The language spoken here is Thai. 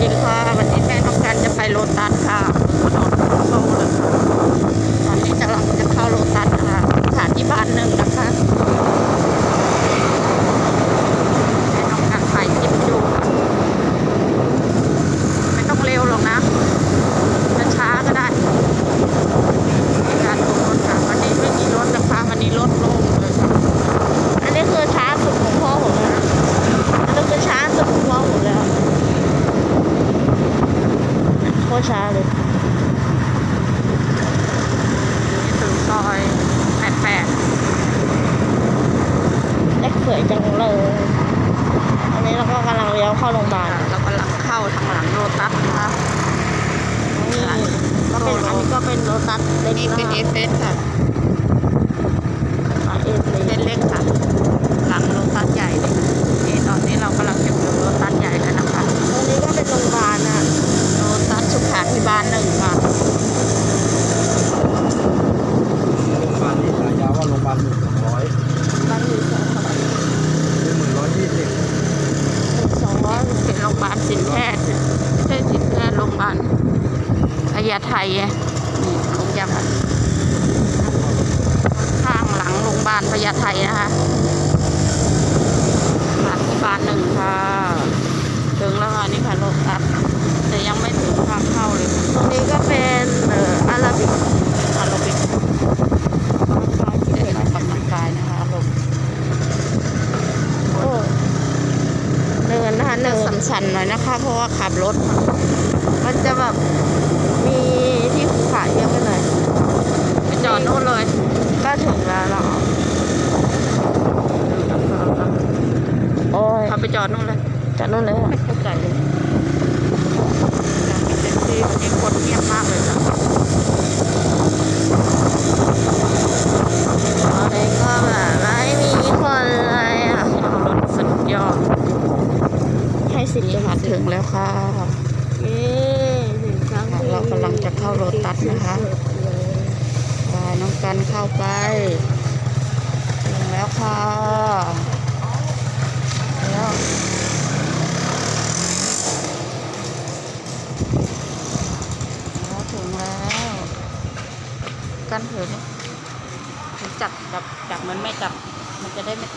ดีค่ะ วันนี้แม่น้องกันจะไปโลตัสค่ะถนนโซ่เลยค่ะตอนนี้จะกำลังจะเข้าโลตัสค่ะสถานที่บ้านหนึ่งนะคะแม่น้องกันถ่ายคลิปอยู่ค่ะไม่ต้องเร็วหรอกนะจะช้าก็ได้ในการดูรถค่ะวันนี้ไม่มีรถนะคะวันนี้รถโล่งเลยค่ะอันนี้คือช้าสุดของพ่อผมเลยนะอันนี้คือช้าสุดของพ่อผมแล้ว โคตรช้าเลยนี่ถึงซอยแปดแปดเล็กสวยจังเลยอันนี้เราก็กำลังเลี้ยวเข้าโรงพยาบาลเรากำลังเข้าทางหลังโลตัสนะคะนี่ก็เป็นอันนี้ก็เป็นโลตัสเล็กนี่เป็นเอนะคะฟเอสค่ะ อ่าเอฟ เอ เลย ฟเล็กค่ะ หลังโลตัสใหญ่เลยค่ะนี่ตอนนี้เรากำลังจะถึงโลตัสใหญ่แล้วนะคะ ตรงนี้ก็เป็นโรงพยาบาลนะ โลตัสสุขาภิบาลหนึ่งค่ะโรงพยาบาลนี่ฉายาว่าโรงพยาบาลหนึ่งสองร้อยบ้านอยู่สองร้อยหนึ่งหมื่นร้อยยี่สิบสองร้อยเป็นโรงพยาบาลสินแพทย์ไม่ใช่สินแพทย์โรงพยาบาลพญาไทนี่โรงพยาบาลข้างหลังโรงพยาบาลพญาไทนะคะสุขาภิบาลหนึ่งค่ะ ถึงแล้วค่ะนี่ค่ะโลตัสแต่ยังไม่ถึงทางเข้าเลยค่ะ ตรงนี้ก็เป็นเอ่ออาราบิก อาโรบิกที่ได้ออกกำลังกายนะคะอาโรบิก โอ้ เนินนะคะเดิเนินนสั่นๆหน่อยนะคะ เพราะว่าขับรถ มันจะแบบมีที่ภูเขาเยอะไปหน่อยไปจอดโน่นเลย ก็ถึงแล้วเหรอโอ้ยเขาไปจอดโน่นเลยจากนู่นเลยไม่เข้าใจเลยอยากเป็นแท็กซี่วันนี้คนเงียบมากเลยค่ะ ตอนนี้ก็แบบไม่มีคนเลยอะ รถสุดยอด ให้สิบ นี่จังหค่ะวัดถึงแล้วค่ะนี่ถึงครั้งที่เรากำลังจะเข้าโลตัสนะคะไปน้องกันเข้าไปถึงแล้วค่ะแล้วแล้วถึงแล้วกันเถอะนี่จับจับจับเหมือนไม่จับมันจะได้ไม่